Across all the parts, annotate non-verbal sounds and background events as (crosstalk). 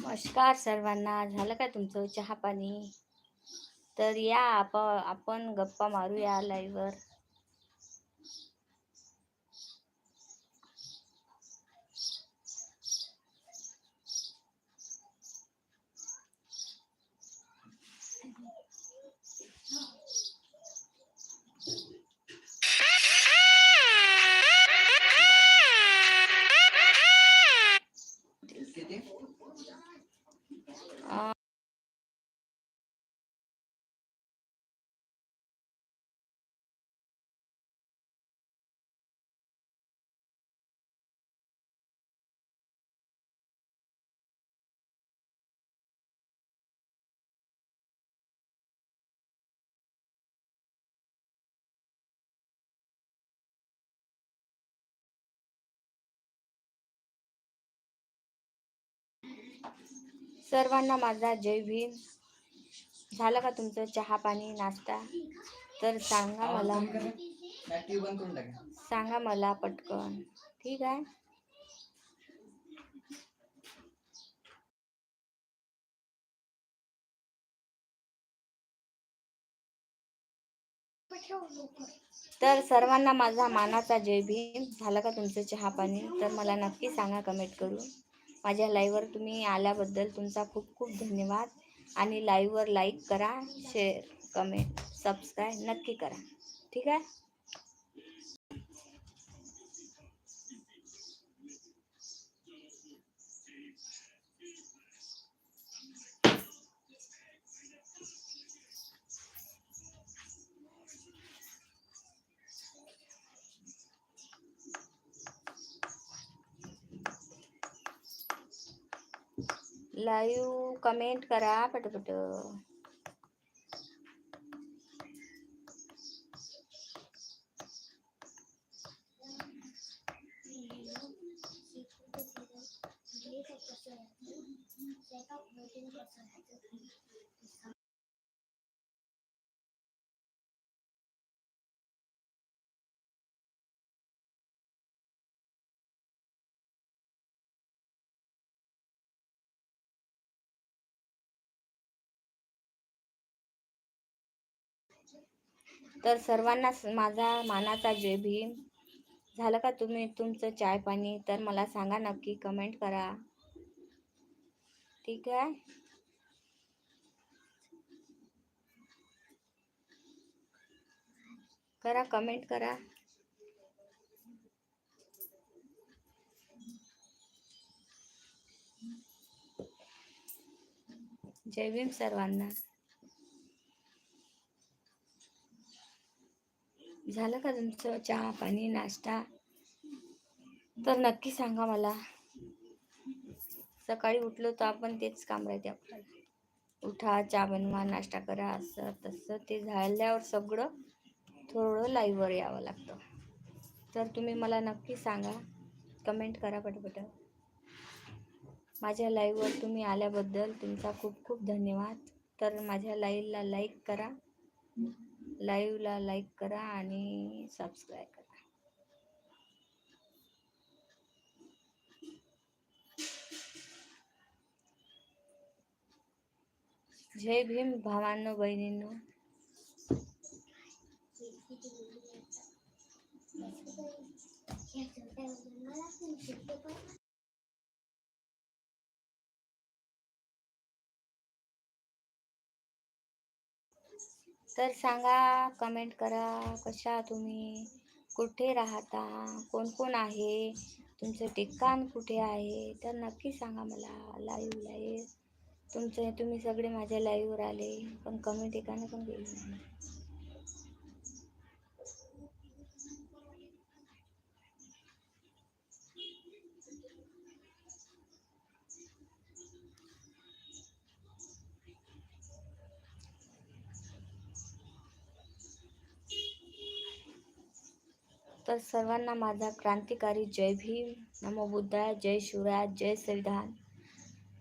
नमस्कार सर्वांना. झालं का तुमचं चहा पाणी तर या आप आपण गप्पा मारूया लाईव्हवर सर्वांना माझा जय भीम. झालं का तुमचं चहा पाणी नाश्ता? तर सांगा मला. सांगा मला पटकन. ठीक आहे? तर सर्वांना माझा मानाचा जय भीम. झालं का तुमचं चहा पाणी? तर मला नक्की सांगा कमेंट करून. माझ्या लाईव्हवर तुम्ही आल्याबद्दल तुमचा खूप खूप धन्यवाद. आणि लाईव्हवर लाईक करा शेअर कमेंट सबस्क्राईब नक्की करा. ठीक आहे? लाईव्ह कमेंट करा पटपट तर सर्वांना माझा मानाचा जय भीम. झालं का तुम्ही तुमचं चाय पाणी? तर मला सांगा नक्की कमेंट करा. ठीक आहे? करा कमेंट करा. जय भीम सर्वांना. झालं का तुमचं चहा पाणी नाश्ता? तर नक्की सांगा मला. सकाळी उठलो तर आपण तेच काम राहते आपल्याला. उठा चहा बनवा नाश्ता करा असं तसं. ते झाल्यावर सगळं थोडं लाईव्हवर यावं लागतं. तर तुम्ही मला नक्की सांगा. कमेंट करा पटपट. माझ्या लाईव्हवर तुम्ही आल्याबद्दल तुमचा खूप खूप धन्यवाद. तर माझ्या लाईव्हला लाईक करा. लाईव्हला लाईक करा आणि सबस्क्राईब करा. जय भीम भावांनो बहिणींनो. (laughs) तर सांगा कमेंट करा. कशा तुम्ही? कुठे राहता? कोण कोण आहे? तुमचं ठिकाण कुठे आहे? तर नक्की सांगा मला लाईव्ह लाईव्ह तुमचे तुम्ही सगळे माझ्या लाईव्हवर आले. पण कमी ठिकाणी पण गेले नाही. तर सर्वांना माझा क्रांतिकारी जय भीम नमो बुद्धाय जय शिवराय जय संविधान.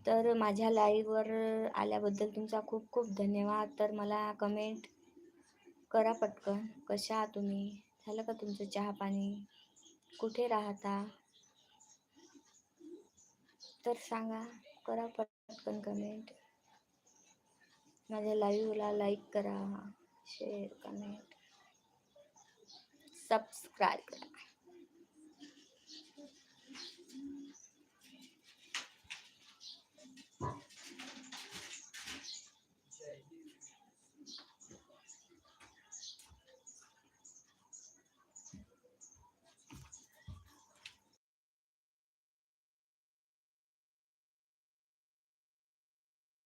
तर माझ्या लाईव्हवर आल्याबद्दल तुमचा खूप खूप धन्यवाद. तर मला कमेंट करा पटकन. कशा आहात तुम्ही? झालं का तुमचं चहा पाणी? कुठे राहता? तर सांगा. करा पटकन कमेंट माझ्या लाईव्हला लाईक करा शेअर कमेंट सबस्क्राईब करा.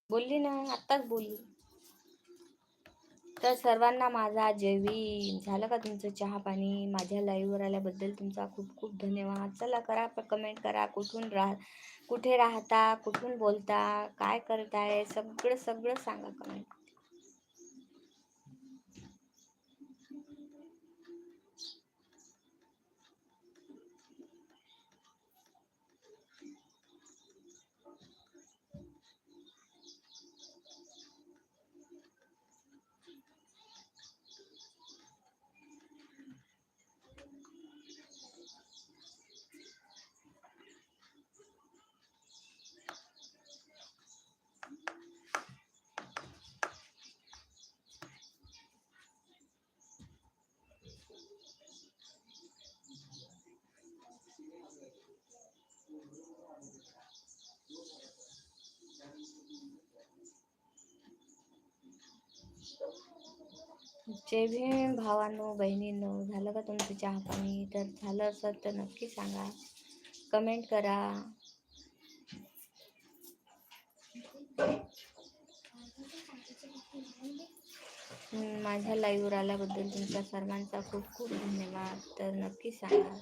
बोलली ना आत्ताच बोलली. तर सर्वांना माझा जेवी. झालं का तुमचं चहा पाणी? माझ्या लाईव्हवर आल्याबद्दल तुमचा खूप खूप धन्यवाद. चला करा कमेंट करा. कुठून राह कुठे राहता? कुठून बोलता? काय करताय? सगळं सगळं सांगा कमेंट जय भीम भावांनो बहिणींनो झालं का तुमचं चहा पाणी? तर झालं असं तर नक्की सांगा. कमेंट करा. माझ्या लाईव्हवर आल्याबद्दल तुमच्या सर्वांचा खूप खूप धन्यवाद. तर नक्की सांगा.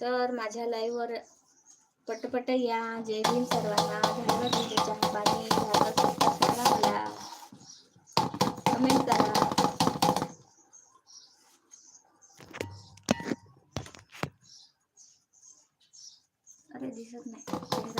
तर माझ्या लाईव्हवर पटपट या. जय भीम सर्वांना. धन्यवाद तुमचं चहापाणी झालं सांगा मला कमेंट करा. अरे दिसत नाही.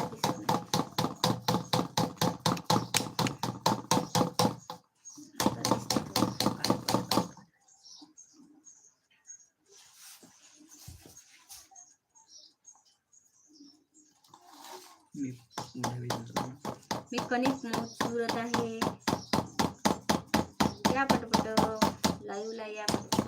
कणिक मोज उरत आहे या पटपट लाईव्हला या पटपट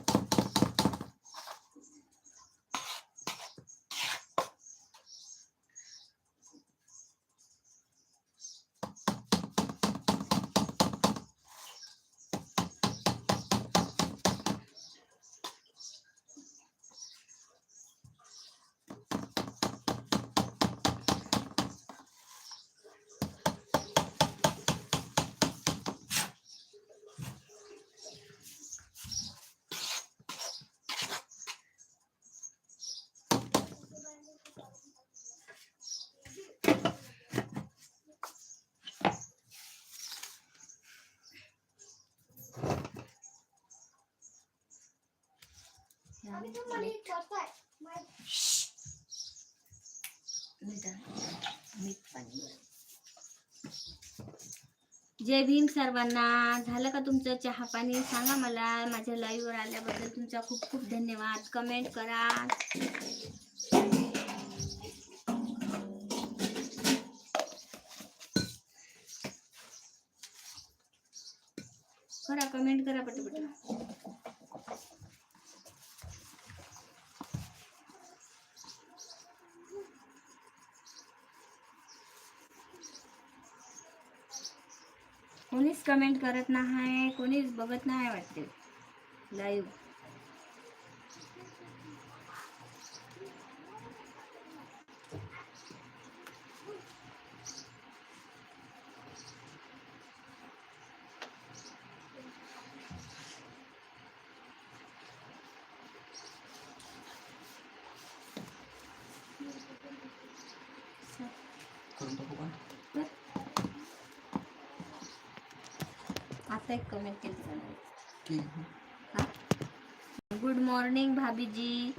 मीठ मीठ आहे. मीठ पाणी जय भीम सर्वांना. झालं का तुमचं चहा पाणी? सांगा मला. माझ्या लाईव्हवर आल्याबद्दल तुमचा खूप खूप धन्यवाद. कमेंट करा करा कमेंट करा पटपट कोणीच कमेंट करत नाही कोणीच बघत नाही वाटते. लाईव्ह एक कमेंट केली ठीक हाँ? गुड मॉर्निंग भाभी जी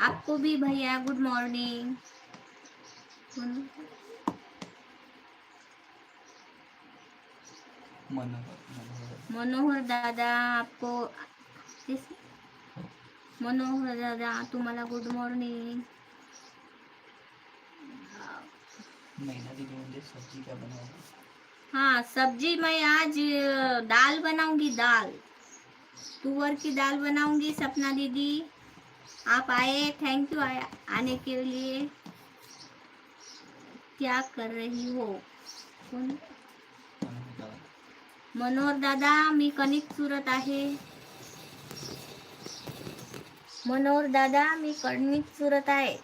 आपको भी भैया गुड मॉर्निंग मनोहर दादा आपको मनोहर दादा तुम्हाला गुड मॉर्निंग दीदी म्हणजे सब्ज़ी क्या बनाओगे हाँ सब्ज़ी मैं आज दाल बनाऊँगी, दाल। तुअर की दाल बनाऊँगी, सपना दीदी। आप आए थैंक यू आने के लिए। क्या कर रही हो? कौन? मनोहर दादा, मी कणिक चुरत आहे। मनोहर दादा, मी कणिक चुरत आहे।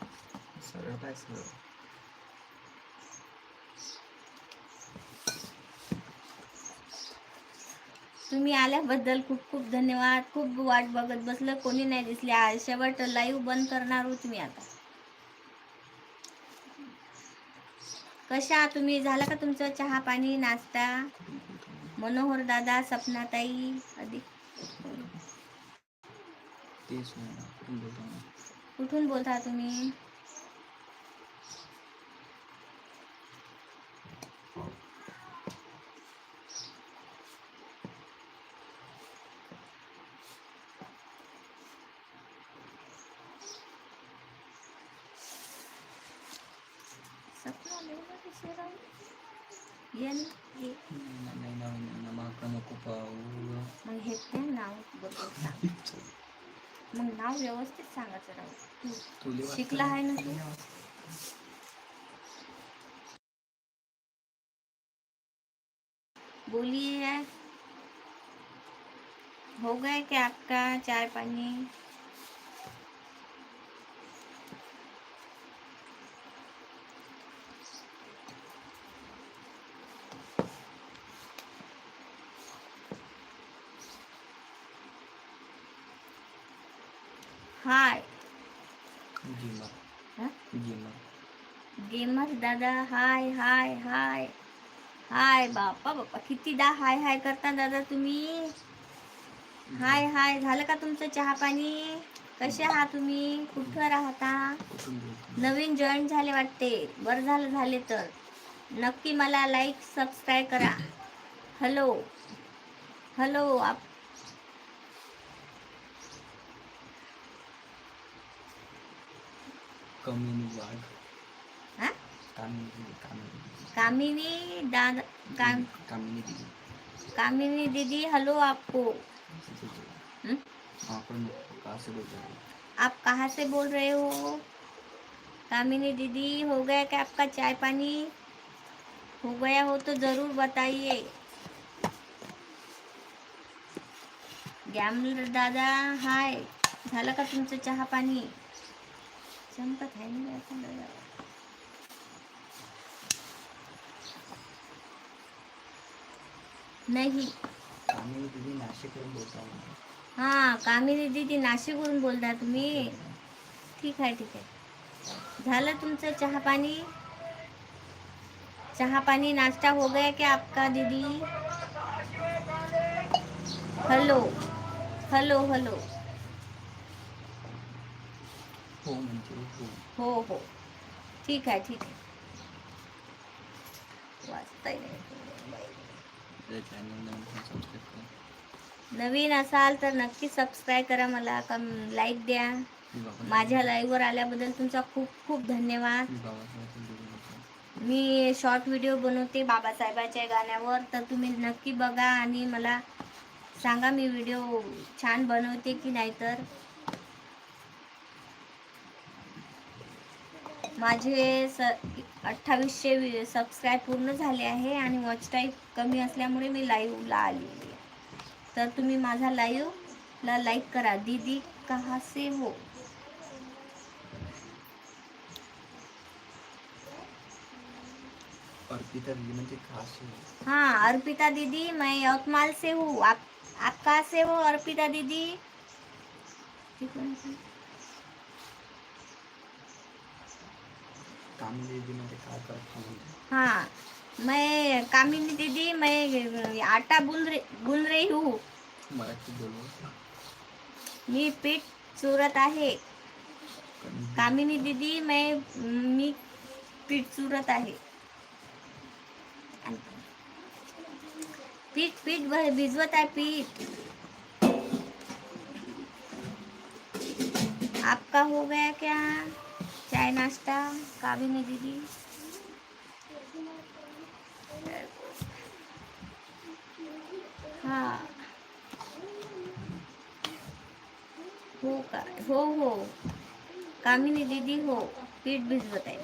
तुम्ही आल्याबद्दल खूप खूप धन्यवाद. खूप वाट बघत बसलं कोणी नाही दिसले. आज शेवट लाईव्ह बंद करणार आहोत मी आता. कशा तुम्ही? झाला का तुमचं चहा पाणी नाश्ता? मनोहर दादा सपनाताई अधिक? कुठून बोलता तुम्ही? नाव व्यवस्थित सांगायचं राहू तू शिकला आहे ना तू? बोलिए हो गए क्या आपका चाय पानी? हाय. गेमर. हा? गेमर. गेमर दादा हाय हाय हाय. हाय बापा बापा कितीदा हाय हाय करता दादा तुम्ही? हाय हाय झालं का तुमचं चहा पाणी? कसे आहात तुम्ही? कुठं राहता? नवीन जॉईन झाले वाटते. बरं झालं झाले तर. नक्की मला लाईक सबस्क्राईब करा. हॅलो हॅलो आप कमी वाढ हा? कामिनी दिदी कामिनी कामिनी दादा काम कामिनी दिदी कामिनी दीदी हेलो आपको। हम्म? हाँ पर नको कहाँ से बोल रहे हो? आप कहाँ से बोल रहे हो? कामिनी दीदी हो गया क्या आपका चाय पानी? हो गया हो तो ज़रूर बताइए। गॅमलर दादा हाय झालं का तुमचं चहा पाणी चमकत आहे ना आता दादा. नाही. कामिनी दिदी नाशिकवरून बोलता हूँ हां कामिनी दीदी नाशिकवरून बोलता तुम्ही. ठीक आहे ठीक आहे. झालं तुमचं चहा पाणी? चहा पानी नाश्ता हो गया क्या आपका दीदी? हेलो. Hello hello. हो म्हणजे हो. हो हो. ठीक आहे ठीक आहे. नाही. नवीन असाल तर नक्की सबस्क्राईब करा मला. कम लाईक द्या. माझ्या लाईव्हवर आल्याबद्दल तुमचा खूप खूप धन्यवाद. मी शॉर्ट व्हिडिओ बनवते बाबासाहेबाच्या गाण्यावर. तर तुम्ही नक्की बघा आणि मला सांगा मी व्हिडिओ छान बनवते की नाही तर. माझे स अठ्ठावीसशे सबस्क्राईब पूर्ण झाले आहे आणि वॉच टाईम कमी असल्यामुळे मी लाईव्हला आलेली आहे. तर तुम्ही माझा लाईव्हला लाईक करा. दीदी कहा से हो? अर्पिता दीदी म्हणजे आहे. हाँ? अर्पिता दीदी मैं यवतमाल से हूँ. आप आप कहाँ से हो अर्पिता दीदी? कामिनी दीदी हाँ मैं कामिनी दीदी मैं आटा रही बुन रही हूँ। मराठी बोलू मी पीठ चुरत आहे। कामिनी दीदी मैं मी पीठ चुरत आहे। पीठ पीठ भिजवत आहे पीठ। आपका हो गया क्या? चाय नाश्ता कामिनी दीदी। हाँ। हो का, हो हो। कामिनी दीदी हो पीठ भी आहे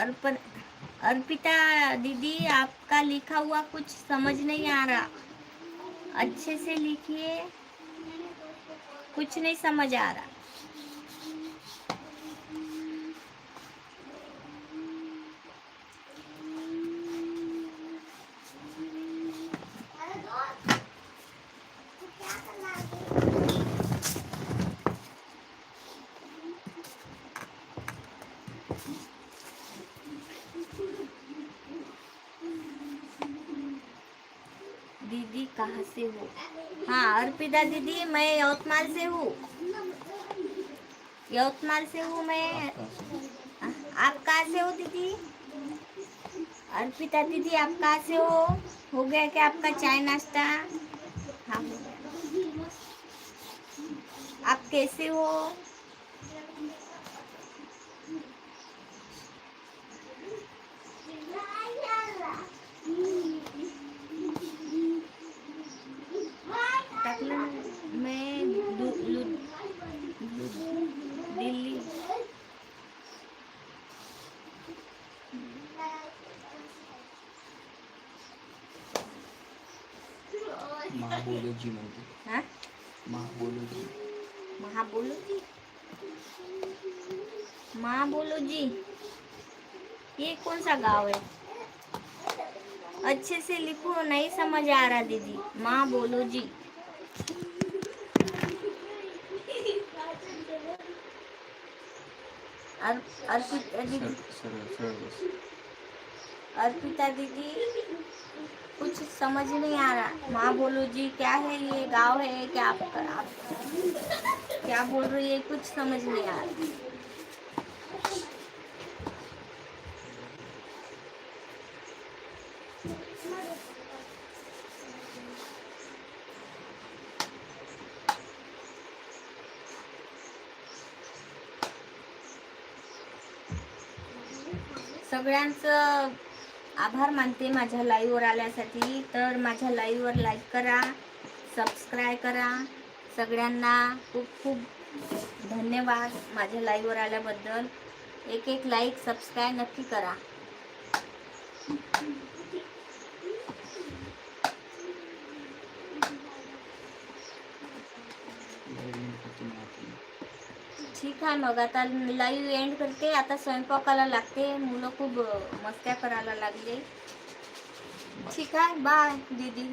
अर्पण, अर्पिता दीदी, आपका लिखा हुआ कुछ समझ नहीं आ रहा। अच्छे से लिखिए। कुछ नहीं समझ आ रहा दीदी कहाँ से हो। हाँ अर्पिता दीदी, मैं यवतमाल से हूँ। यवतमाल से हूँ मैं। आप कहाँ से हो दीदी? अर्पिता दीदी, आप कहाँ से हो? हो गया क्या आपका चाय नाश्ता? हाँ आप कैसे हो? महाबोलोजी म्हणजे हाँ? महाबोलोजी. महा बोलो जी माँ बोलो जी ये कौन सा गाँव है अच्छे से लिखो नहीं समझ आ रहा दीदी माँ बोलो जी अर्पिता दीदी. कुछ समझ नहीं आ रहा। माँ बोलो जी क्या है ये? गांव है क्या आप, आप क्या बोल रही है? कुछ समझ नहीं आ रहा। सगळ्यांचं आभार मानते माझ्या लाईव्हवर आल्यासाठी. तर माझ्या लाईव्हवर लाईक करा सबस्क्राईब करा. सगळ्यांना खूप खूप धन्यवाद माझ्या लाईव्हवर आल्याबद्दल. एक एक लाईक सबस्क्राईब नक्की करा नवीन करतो मी आता. ठीक मग आता लाईव्ह एंड करते. आता स्वयंपाकाला लागते. मुलं खूप मस्त्या करायला लागले. ठीक आहे. बाय दीदी.